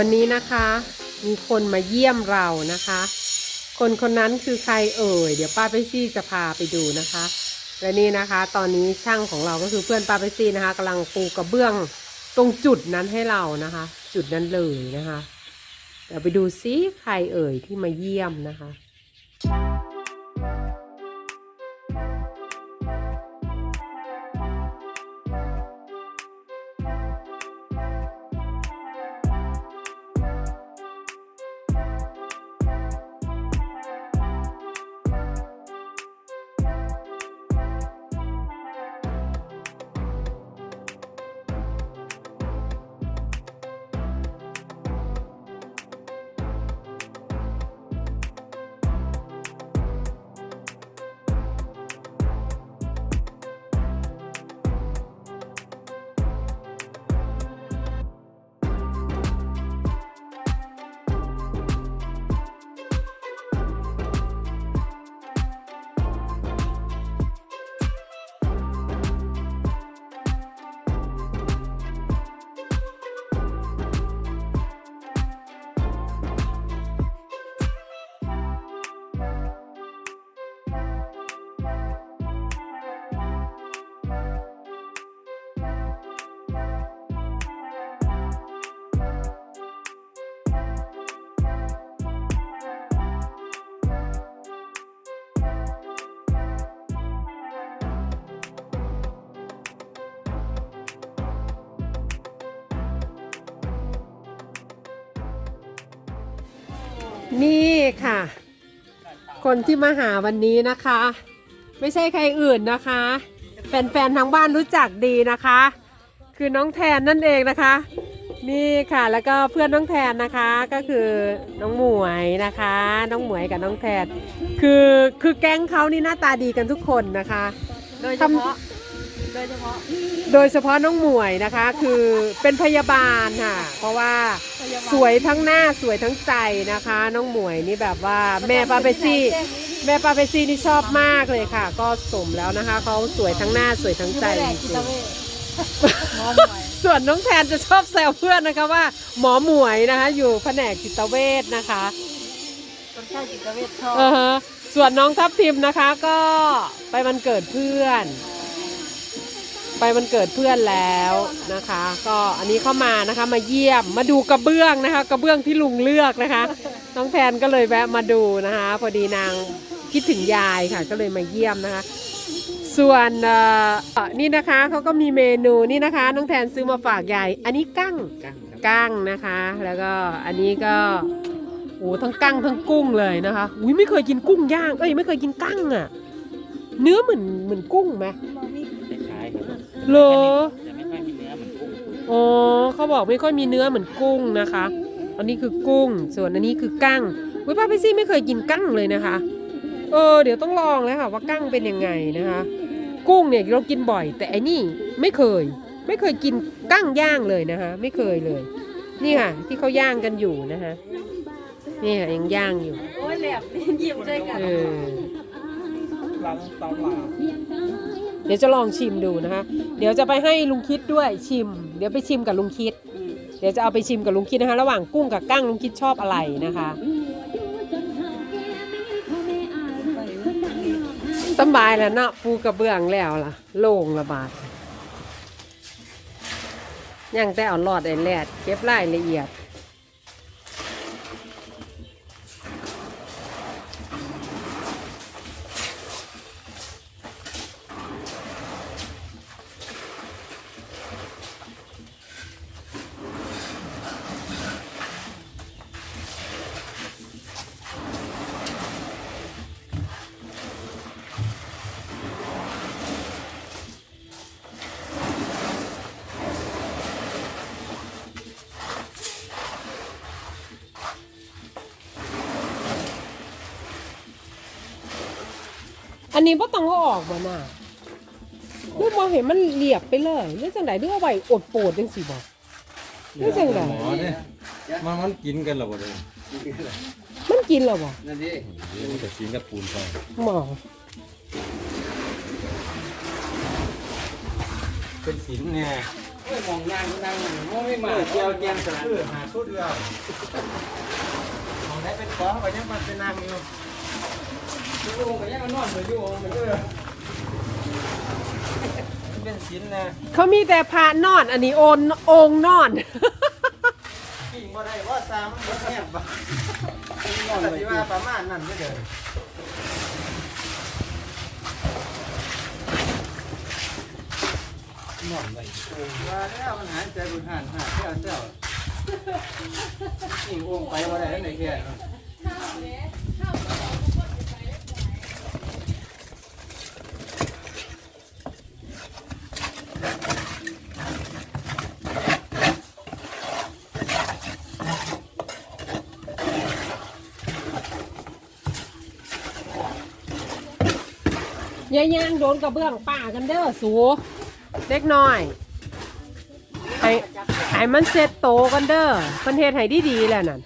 วันนี้นะคะมีคนมาเยี่ยมเรานะคะ คนคนนั้นคือใครเอ่ย เดี๋ยวป้าไปซี่จะพาไปดูนะคะ และนี่นะคะ ตอนนี้ช่างของเราก็คือเพื่อนป้าไปซี่นะคะกำลังปูกระเบื้องตรงจุดนั้นให้เรานะคะ จุดนั้นเลยนะคะ เดี๋ยวไปดูซิใครเอ่ยที่มาเยี่ยมนะคะ นี่ค่ะ คนที่มาหาวันนี้นะคะ ไม่ใช่ใครอื่นนะคะ แฟนๆทางบ้านรู้จักดีนะคะ คือน้องแทนนั่นเองนะคะ นี่ค่ะแล้วก็เพื่อนน้องแทนนะคะก็คือน้องหมวยนะคะ น้องหมวยกับน้องแทน คือคือแก๊งเขานี่หน้าตาดีกันทุกคนนะคะ โดยเฉพาะโดยเฉพาะโดยเฉพาะน้องหมวยนะคะ คือเป็นพยาบาลค่ะ เพราะว่า สวยทั้งหน้าสวยทั้งใจนะคะ น้องหมวยนี่แบบว่าแม่ปาเปซี่แม่ปาเปซี่นี่ชอบมากเลยค่ะ ก็สมแล้วนะคะเขาสวยทั้งหน้าสวยทั้งใจจริงๆหมอหมวยส่วนน้องแทนจะชอบแซวเพื่อนนะคะว่า หมอหมวยนะคะ อยู่แผนกจิตเวชนะคะคนไข้จิตเวชชอบส่วนน้องทัพทิมนะคะก็ไปวันเกิดเพื่อน ไปวันเกิดเพื่อนแล้วนะคะ ก็อันนี้เข้ามานะคะมาเยี่ยมมาดูกระเบื้องนะคะ กระเบื้องที่ลุงเลือกนะคะ น้องแทนก็เลยแวะมาดูนะคะ พอดีนางคิดถึงยายค่ะ ก็เลยมาเยี่ยมนะคะ ส่วนเอ่อเอ่อนี่นะคะเขาก็มีเมนูนี่นะคะ น้องแทนซื้อมาฝากยายอันนี้กั้งกั้งครับกั้งนะคะ แล้วก็อันนี้ก็โอ้ทั้งกั้งทั้งกุ้งเลยนะคะอุ้ยไม่เคยกินกุ้งย่างเอ้ยไม่เคยกินกั้งอะเนื้อเหมือนเหมือนกุ้งไหม คล้ายๆครับเหรอจะไม่ค่อยมีเนื้อเหมือนกุ้งอ๋อเขาบอกไม่ค่อยมีเนื้อเหมือนกุ้งนะคะ อันนี้คือกุ้ง ส่วนอันนี้คือกั้งวิป้าเปซี่ไม่เคยกินกั้งเลยนะคะ เออ เดี๋ยวต้องลองแล้วค่ะว่ากั้งเป็นยังไงนะคะ กุ้งเนี่ยเรากินบ่อย แต่อันนี้ไม่เคย ไม่เคยกินกั้งย่างเลยนะคะ ไม่เคยเลย นี่ค่ะ ที่เขาย่างกันอยู่นะคะนี่ค่ะยังย่างอยู่โอ้ยแหลบยิ้มด้วยกันเออหลังตำลา เดี๋ยวจะลองชิมดูนะคะ เดี๋ยวจะไปให้ลุงคิดด้วยชิม เดี๋ยวไปชิมกับลุงคิด เดี๋ยวจะเอาไปชิมกับลุงคิดนะคะ ระหว่างกุ้งกับกั้งลุงคิดชอบอะไรนะคะสบายแล้วเนาะปูกระเบื้องแล้วล่ะ โล่งระบาดยังแต่เอาหลอดไอ้แลดเก็บรายละเอียด อันนี้ว่าต้องเอาออกบ่น่ะลูกมองเห็นมันเรียบไปเลยเรื่องจังไหนเรื่องเอาไว้อดโปดจังสิบอกนี่จังใดหมอเนี่ยมันมันกินกันเหรอบ่เลยมันกินเหรอบ่นั่นดิมันจะกินกับปูนไปหมอเป็นสินเนี่ยไม่มองนางนางมันไม่มาเจียวแกงสะคือหาชุดเดียวของได้เป็นของก็ยังมันเป็นนางอยู่ อยู่ก็ยังนอนอยู่มันก็มันเป็นชิ้นนะเขามีแต่พานอน อันนี้โอนองค์นอนกิ่งบ่ได้ว่าตามันบ่แนบบ่นอนสิว่าประมาณนั้นเด้อนอนไปว่าแล้วมันหายใจบุญหันหาเจ้าเจ้ากิ่งโอ่งไปบ่ได้แล้วไหนแค่ ยายย่างโดนกระเบื้องป่ากันเด้อสูเล็กน้อยให้ให้มันเสร็จโตกันเด้อเพิ่นเฮ็ดให้ดีๆแล้วนั่น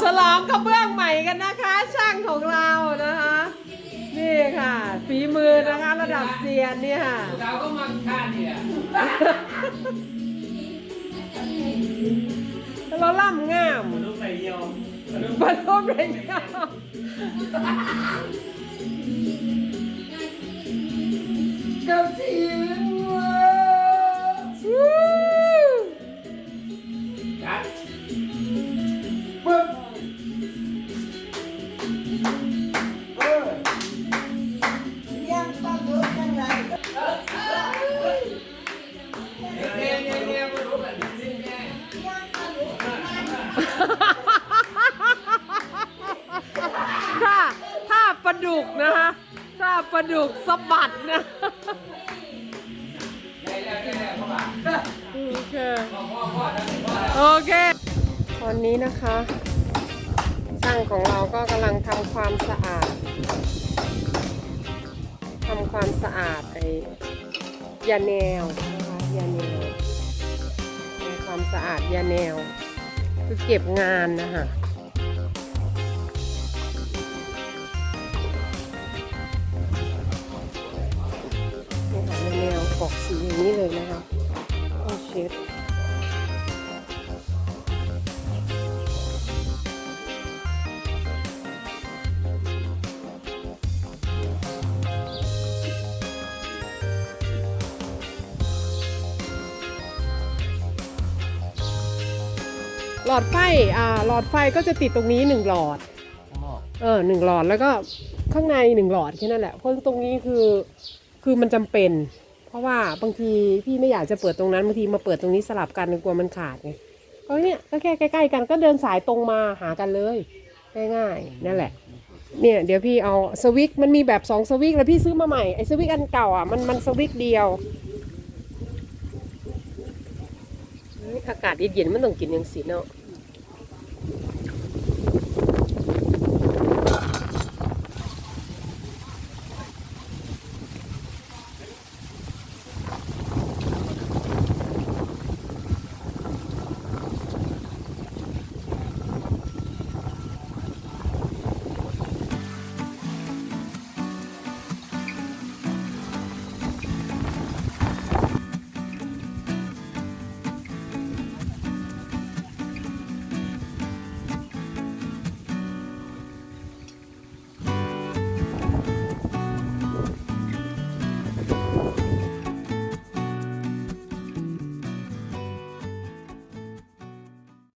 ฉลองกระเบื้องใหม่กันนะคะ ช่างของเรานะคะ นี่ค่ะฝีมือนะคะระดับเซียนเนี่ยค่ะเราก็มาท่านี่แหละ เราล่ำงามลูกไปเยี่ยวบรรลุเลยค่ะเจ้าที ลาดุกสะบัดนะโอเคโอเค ตอนนี้นะคะ ช่างของเราก็กำลังทำความสะอาดทำความสะอาดไอ้ยาแนวนะคะยาแนวทำความสะอาดยาแนวคือเก็บงานนะคะ อกสีอย่างนี้เลยนะคะต้องเช็ดหลอดไฟ อ่า หลอดไฟก็จะติดตรงนี้หนึ่งหลอด เออหนึ่งหลอดแล้วก็ข้างในหนึ่งหลอดแค่นั้นแหละ เพราะตรงนี้คือ คือมันจำเป็นเพ ราะว่าบางทีพี่ไม่อยากจะเปิดตรงนั้นบางทีมาเปิดตรงนี้สลับกันกลัวมันขาดไงก็เนี่ยก็แค่ใกล้ๆกันก็เดินสายตรงมาหากันเลยง่ายๆนั่นแหละ เนี่ยเดี๋ยวพี่เอาสวิกมันมีแบบสองสวิกแล้วพี่ซื้อมาใหม่ไอ้สวิกอันเก่าอะมันมันสวิกเดียวอากาศเย็นๆมันต้องกินอย่างสีเนาะ